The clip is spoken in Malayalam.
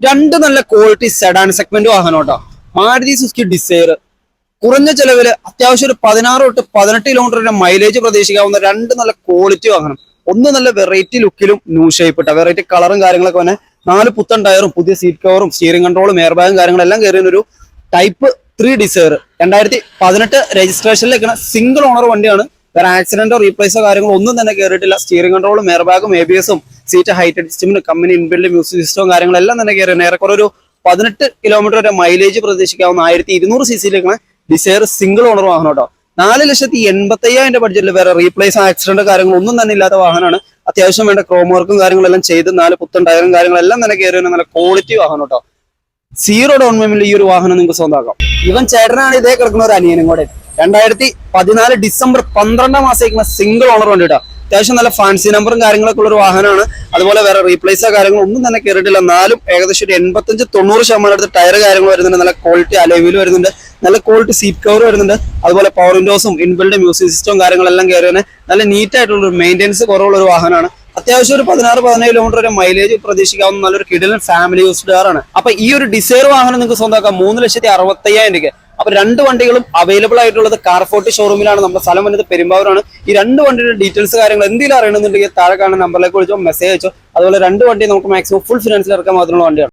രണ്ട് നല്ല ക്വാളിറ്റി സെഡാൻ സെഗ്മെന്റ് വാഹനം കേട്ടോ. മാരുതി സുസ്കി ഡിസൈർ കുറഞ്ഞ ചെലവിൽ അത്യാവശ്യം ഒരു പതിനാറ് തൊട്ട് പതിനെട്ട് കിലോമീറ്ററിന്റെ മൈലേജ് പ്രതീക്ഷിക്കാവുന്ന രണ്ട് നല്ല ക്വാളിറ്റി വാഹനം ഒന്ന് നല്ല വെറൈറ്റി ലുക്കിലും ന്യൂ ഷേപ്പ് ഇട്ട. വെറൈറ്റി കളറും കാര്യങ്ങളൊക്കെ തന്നെ നാല് പുത്തൻ ടയറും പുതിയ സീറ്റ് കവറും സ്റ്റിയറിംഗ് കൺട്രോളും എയർ ബാഗും കാര്യങ്ങളെല്ലാം കയറിയ ഒരു ടൈപ്പ് ത്രീ ഡിസൈർ രണ്ടായിരത്തി പതിനെട്ട് രജിസ്ട്രേഷനിൽ നിൽക്കുന്ന സിംഗിൾ ഓണർ വണ്ടിയാണ്. വേറെ ആക്സിഡന്റോ റീപ്ലേസോ കാര്യങ്ങളോ ഒന്നും തന്നെ കയറിയിട്ടില്ല. സ്റ്റിയറിംഗ് കൺട്രോളും എയർ ബാഗും എ ബി എസും seat height adjustment company inbuilt music സിസ്റ്റവും കാര്യങ്ങളെല്ലാം തന്നെ കയറി ഏറെക്കുറെ ഒരു പതിനെട്ട് കിലോമീറ്റർ വരെ മൈലേജ് പ്രതീക്ഷിക്കാവുന്ന ആയിരത്തി ഇരുന്നൂറ് സി സിയിലേക്കാണ് ഡിസൈർ സിംഗിൾ ഓണർ വാഹനം കേട്ടോ. നാല് ലക്ഷത്തി എൺപത്തി അയ്യായിരം ബഡ്ജറ്റിൽ വേറെ റീപ്ലേസ് ആക്സിഡന്റ് കാര്യങ്ങളൊന്നും തന്നെ ഇല്ലാത്ത വാഹനമാണ്. അത്യാവശ്യം വേണ്ട ക്രോം വർക്കും കാര്യങ്ങളെല്ലാം ചെയ്ത് നാല് പുത്തൻ ടയറും കാര്യങ്ങളെല്ലാം തന്നെ കയറി നല്ല ക്വാളിറ്റി വാഹനം കേട്ടോ. സീറോ ഡൗൺ പേയ്മെന്റിൽ ഈ ഒരു വാഹനം നിങ്ങൾക്ക് സ്വന്തമാക്കാം. ഇവൻ ചേട്ടനാണ് ഇതേ കിടക്കുന്ന ഒരു അനിയനും കൂടെ. രണ്ടായിരത്തി പതിനാല് ഡിസംബർ പന്ത്രണ്ടാം മാസത്തേക്കുള്ള സിംഗിൾ ഓണർ വണ്ടി കേട്ടോ. അത്യാവശ്യം നല്ല ഫാൻസി നമ്പറും കാര്യങ്ങളൊക്കെ ഉള്ള ഒരു വാഹനമാണ്. അതുപോലെ വേറെ റീപ്ലേസോ കാര്യങ്ങളോ ഒന്നും തന്നെ കയറിയിട്ടില്ല എന്നാലും ഏകദേശം ഒരു എൺപത്തഞ്ച് തൊണ്ണൂറ് ശതമാനം അടുത്ത് ടയർ കാര്യങ്ങൾ വരുന്നുണ്ട്. നല്ല ക്വാളിറ്റി അലോവിൽ വരുന്നുണ്ട്. നല്ല ക്വാളിറ്റി സീറ്റ് കവർ വരുന്നുണ്ട്. അതുപോലെ പവർ വിൻഡോസും ഇൻബിൽഡ് മ്യൂസിക് സിസ്റ്റവും കാര്യങ്ങളെല്ലാം കയറിയാണ് നല്ല നീറ്റ് ആയിട്ടുള്ള ഒരു മെയിന്റെനൻസ് കുറവുള്ള ഒരു വാഹനമാണ്. അത്യാവശ്യം ഒരു പതിനാറ് പതിനേഴ് കിലോമീറ്റർ വരെ മൈലേജ് പ്രതീക്ഷിക്കാവുന്ന നല്ലൊരു കിടിലൻ ഫാമിലി യൂസ്ഡ് കാറാണ് അപ്പൊ ഈ ഒരു ഡിസൈർ വാഹനം നിങ്ങൾക്ക് സ്വന്തമാക്കാം. മൂന്ന് ലക്ഷത്തി അറുപത്തയ്യായിരം രൂപയ്ക്ക്. അപ്പൊ രണ്ട് വണ്ടികളും അവൈലബിൾ ആയിട്ടുള്ളത് കാർഫോർട്ടി ഷോറൂമിലാണ് നമ്മുടെ സ്ഥലം വന്നത് പെരുമ്പാവൂരാണ്. ഈ രണ്ട് വണ്ടിയുടെ ഡീറ്റെയിൽസ് കാര്യങ്ങൾ എന്തെങ്കിലും അറിയണമെന്നുണ്ടെങ്കിൽ താഴെ കാണുന്ന നമ്പറിലേക്ക് വിളിച്ചോ മെസ്സേജ് അയച്ചോ. അതുപോലെ രണ്ട് വണ്ടി നമുക്ക് മാക്സിമം ഫുൾ ഫിനാൻസിൽ ഇറക്കാൻ മാത്രമുള്ള വണ്ടിയാണ്.